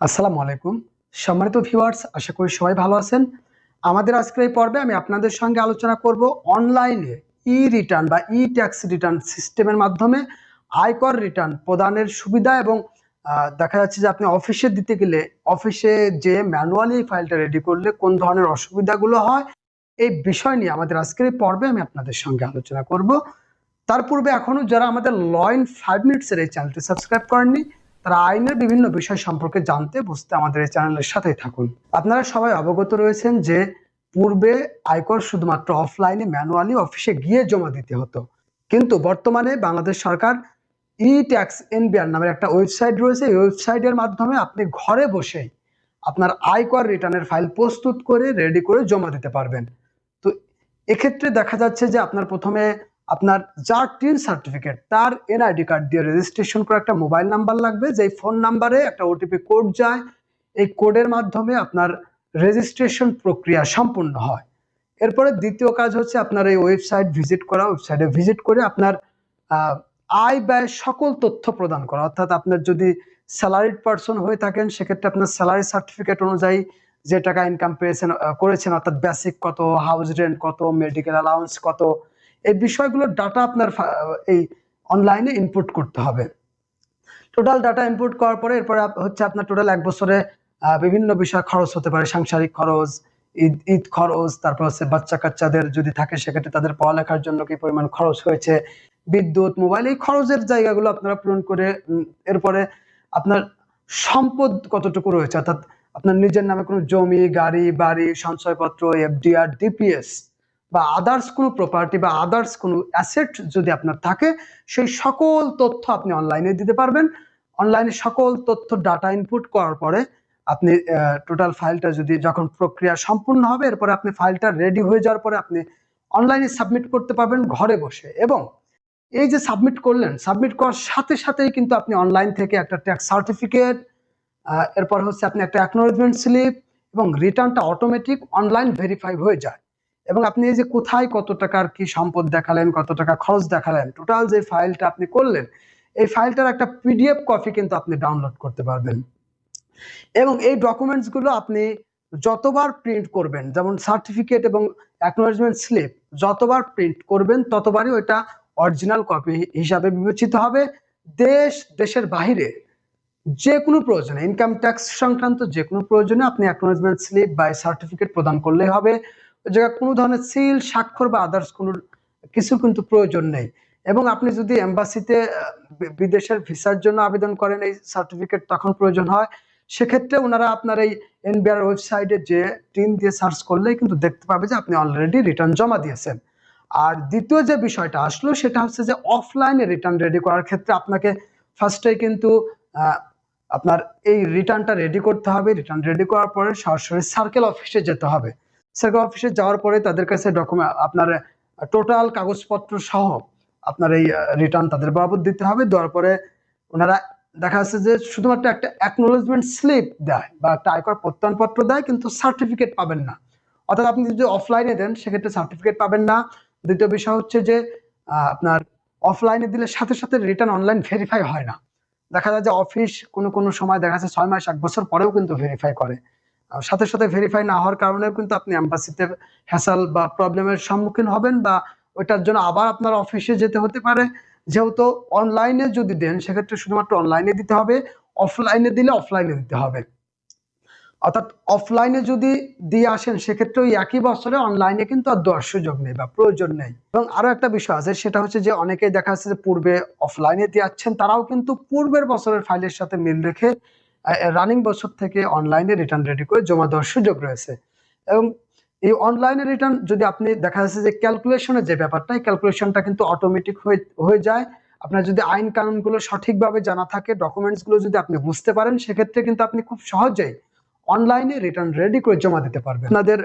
আসসালামু আলাইকুম। সম্মানিত ভিউয়ার্স, আশা করি সবাই ভালো আছেন। আমাদের আজকের এই পর্বে আমি আপনাদের সঙ্গে আলোচনা করব অনলাইনে ই রিটার্ন বা ই ট্যাক্স রিটার্ন সিস্টেমের মাধ্যমে আয়কর রিটার্ন প্রদানের সুবিধা এবং দেখা যাচ্ছে যে আপনি অফিসে দিতে গেলে অফিসে যে ম্যানুয়ালি ফাইলটা রেডি করলে কোন ধরনের অসুবিধাগুলো হয়, এই বিষয় নিয়ে আমাদের আজকের এই পর্বে আমি আপনাদের সঙ্গে আলোচনা করব। তার পূর্বে এখনও যারা আমাদের ল ইন ফাইভ মিনিটসের এই চ্যানেলটি সাবস্ক্রাইব করেননি তারা আইনের বিভিন্ন বিষয় সম্পর্কে জানতে, বুঝতে আমাদের এই চ্যানেলের সাথেই থাকুন। আপনারা সবাই অবগত রয়েছেন যে পূর্বে আয়কর শুধুমাত্র অফলাইনে, ম্যানুয়ালি অফিসে গিয়ে জমা দিতে হতো। কিন্তু বর্তমানে বাংলাদেশ সরকার ই ট্যাক্স এনবিআর নামের একটা ওয়েবসাইট রয়েছে। এই ওয়েবসাইটের মাধ্যমে আপনি ঘরে বসেই আপনার আয়কর রিটার্নের ফাইল প্রস্তুত করে, রেডি করে জমা দিতে পারবেন। তো এক্ষেত্রে দেখা যাচ্ছে যে আপনার প্রথমে আপনার যার টিন সার্টিফিকেট তার এনআইডি কার্ড দিয়ে রেজিস্ট্রেশন করে একটা মোবাইল নাম্বার লাগবে, যেই ফোন নাম্বারে একটা ওটিপি কোড যায়, এই কোডের মাধ্যমে আপনার রেজিস্ট্রেশন প্রক্রিয়া সম্পূর্ণ হয়। এরপরে দ্বিতীয় কাজ হচ্ছে আপনার এই ওয়েবসাইট ভিজিট করা ওয়েবসাইটে ভিজিট করে আপনার আয় ব্যয় সকল তথ্য প্রদান করা। অর্থাৎ আপনার যদি স্যালারিড পার্সন হয়ে থাকেন, সেক্ষেত্রে আপনার স্যালারি সার্টিফিকেট অনুযায়ী যে টাকা ইনকাম পেয়েছেন করেছেন, অর্থাৎ বেসিক কত হাউস রেন্ট কত মেডিকেল অ্যালাউন্স কত এই বিষয়গুলোর ডাটা আপনার এই অনলাইনে ইনপুট করতে হবে। টোটাল ডাটা ইনপুট করার পরে এরপরে হচ্ছে আপনার টোটাল এক বছরে বিভিন্ন বিষয় খরচ হতে পারে, সাংসারিক খরচ, ঈদ ঈদ খরচ, তারপর হচ্ছে বাচ্চা কাচ্চাদের যদি থাকে সেক্ষেত্রে তাদের পড়ালেখার জন্য কি পরিমাণ খরচ হয়েছে, বিদ্যুৎ মোবাইল এই খরচের জায়গাগুলো আপনারা পূরণ করে এরপরে আপনার সম্পদ কতটুকু রয়েছে? অর্থাৎ আপনার নিজের নামে কোনো জমি, গাড়ি, বাড়ি, সঞ্চয়পত্র এফডিআর ডিপিএস বা আদার্স কোনো প্রপার্টি বা আদার্স কোনো অ্যাসেট যদি আপনার থাকে, সেই সকল তথ্য আপনি অনলাইনে দিতে পারবেন। অনলাইনে সকল তথ্য ডাটা ইনপুট করার পরে আপনি টোটাল ফাইলটা যদি যখন প্রক্রিয়া সম্পূর্ণ হবে, এরপরে আপনি ফাইলটা রেডি হয়ে যাওয়ার পরে আপনি অনলাইনে সাবমিট করতে পারবেন ঘরে বসে। এবং এই যে সাবমিট করলেন সাবমিট করার সাথে সাথেই কিন্তু আপনি অনলাইন থেকে একটা ট্যাক্স সার্টিফিকেট এরপর হচ্ছে আপনি একটা অ্যাকনোলেজমেন্ট স্লিপ এবং রিটার্নটা অটোমেটিক অনলাইন ভেরিফাই হয়ে যায়। এবং আপনি এই যে কোথায় কত টাকার কি সম্পদ দেখালেন, কত টাকা খরচ দেখালেন টোটাল যে ফাইলটা আপনি করলেন, এই ফাইলটার একটা পিডিএফ কপি কিন্তু আপনি ডাউনলোড করতে পারবেন। এবং এই ডকুমেন্টসগুলো আপনি যতবার প্রিন্ট করবেন, যেমন সার্টিফিকেট এবং অ্যাকনোলেজমেন্ট স্লিপ যতবার প্রিন্ট করবেন, ততবারই ওইটা অরিজিনাল কপি হিসাবে বিবেচিত হবে। দেশ, দেশের বাইরে যে কোনো প্রয়োজনে ইনকাম ট্যাক্স সংক্রান্ত যে কোনো প্রয়োজনে আপনি অ্যাকনোলেজমেন্ট স্লিপ বা সার্টিফিকেট প্রদান করলেই হবে। জায়গায় কোনো ধরনের সিল স্বাক্ষর বা আদার্স কোনো কিছু কিন্তু প্রয়োজন নেই। এবং আপনি যদি এম্বাসিতে বিদেশের ভিসার জন্য আবেদন করেন এই সার্টিফিকেট তখন প্রয়োজন হয়। সেক্ষেত্রে ওনারা আপনার এই এনবিআর ওয়েবসাইটে যে টিন দিয়ে সার্চ করলেই কিন্তু দেখতে পাবে যে আপনি অলরেডি রিটার্ন জমা দিয়েছেন। আর দ্বিতীয় যে বিষয়টা আসলো, সেটা হচ্ছে যে অফলাইনে রিটার্ন রেডি করার ক্ষেত্রে আপনাকে ফার্স্টে কিন্তু আপনার এই রিটার্নটা রেডি করতে হবে। রিটার্ন রেডি করার পরে সরাসরি সার্কেল অফিসে যেতে হবে। সার্কেল অফিসে যাওয়ার পরে তাদের কাছে ডকুমেন্ট আপনার টোটাল কাগজপত্র সহ আপনার এই রিটার্ন তাদের বাবদ দিতে হবে। দেওয়ার পরে ওনারা দেখা যাচ্ছে যে শুধুমাত্র একটা অ্যাকনোলেজমেন্ট স্লিপ দেয় বা একটা আয়কর প্রত্যয়নপত্র দেয়, কিন্তু সার্টিফিকেট পাবেন না। অর্থাৎ আপনি যদি অফলাইনে দেন, সেক্ষেত্রে সার্টিফিকেট পাবেন না। দ্বিতীয় বিষয় হচ্ছে যে আপনার অফলাইনে দিলে সাথে সাথে রিটার্ন অনলাইন ভেরিফাই হয় না। দেখা যায় যে অফিস কোনো কোনো সময় দেখা যাচ্ছে ছয় মাস, এক বছর পরেও কিন্তু ভেরিফাই করে। সাথে সাথে ভেরিফাই না হওয়ার কারণেও কিন্তু আপনি অ্যাম্বাসিতে হ্যাসাল বা প্রবলেমের সম্মুখীন হবেন বা ওইটার জন্য আবার আপনার অফিসে যেতে হতে পারে। যেহেতু অনলাইনে যদি দেন, সেক্ষেত্রে শুধুমাত্র অনলাইনে দিতে হবে অফলাইনে দিলে অফলাইনে দিতে হবে। অর্থাৎ অফলাইনে যদি দিয়ে আসেন সেক্ষেত্রে ওই একই বছরে অনলাইনে কিন্তু আর দেওয়ার সুযোগ নেই বা প্রয়োজন নেই। এবং আরও একটা বিষয় আছে, সেটা হচ্ছে যে অনেকেই দেখা যাচ্ছে যে পূর্বে অফলাইনে দিয়ে আসছেন, তারাও কিন্তু পূর্বের বছরের ফাইলের সাথে মিল রেখে রানিং বছর থেকে অনলাইনে রিটার্ন রেডি করে জমা দেওয়ার সুযোগ রয়েছে। এবং এই অনলাইনে রিটার্ন যদি আপনি দেখা যাচ্ছে যে ক্যালকুলেশনের যে ব্যাপারটা, এই ক্যালকুলেশনটা কিন্তু অটোমেটিক হয়ে যায়। আপনার যদি আইন কানুনগুলো সঠিকভাবে জানা থাকে ডকুমেন্টসগুলো যদি আপনি বুঝতে পারেন, সেক্ষেত্রে কিন্তু আপনি খুব সহজেই অনলাইনে রিটার্ন রেডি করে জমা দিতে পারবেন। আপনাদের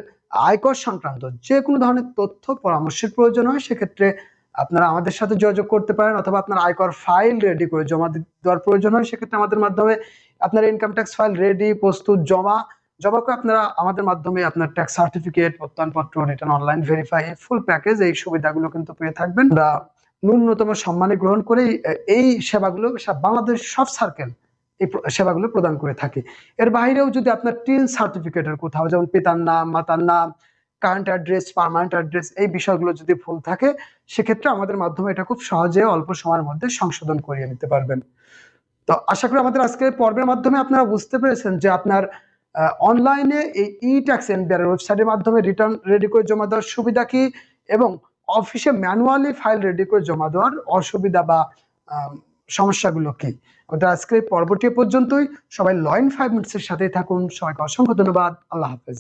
আয়কর সংক্রান্ত যে কোনো ধরনের তথ্য, পরামর্শের প্রয়োজন হয়, সেক্ষেত্রে আপনারা আমাদের সাথে যোগাযোগ করতে পারেন অথবা আপনার আয়কর ফাইল রেডি করে জমা দেওয়ার প্রয়োজন হয়, সেক্ষেত্রে আমাদের মাধ্যমে আপনার ইনকাম ট্যাক্স ফাইল রেডি প্রস্তুত, জমা জমা করে আপনারা আমাদের মাধ্যমে আপনার tax certificate প্রত্যয়নপত্র return online verify full package এই সুবিধাগুলো কিন্তু পেয়ে থাকবেন। ন্যূনতম সম্মানে গ্রহণ করে এই সেবাগুলো সব বাংলাদেশ সব সার্কেল এই সেবাগুলো প্রদান করে থাকে। এর বাইরেও যদি আপনার টিন সার্টিফিকেটের কোথাও, যেমন পিতার নাম, মাতার নাম কারেন্ট অ্যাড্রেস পার্মানেন্ট অ্যাড্রেস এই বিষয়গুলো যদি ভুল থাকে, সেক্ষেত্রে আমাদের মাধ্যমে এটা খুব সহজে অল্প সময়ের মধ্যে সংশোধন করিয়ে নিতে পারবেন। তো আশা করি আমাদের আজকের পর্বের মাধ্যমে আপনারা বুঝতে পেরেছেন যে আপনার অনলাইনে এই ই ট্যাক্স এনবিআর ওয়েবসাইটের মাধ্যমে রিটার্ন রেডি করে জমা দেওয়ার সুবিধা কি? এবং অফিসে ম্যানুয়ালি ফাইল রেডি করে জমা দেওয়ার অসুবিধা বা সমস্যাগুলো কি? আমাদের আজকের পর্বটি পর্যন্তই। সবাই লয়েন ফাইভ মিনিটসের সাথেই থাকুন। সবাইকে অসংখ্য ধন্যবাদ। আল্লাহ হাফেজ।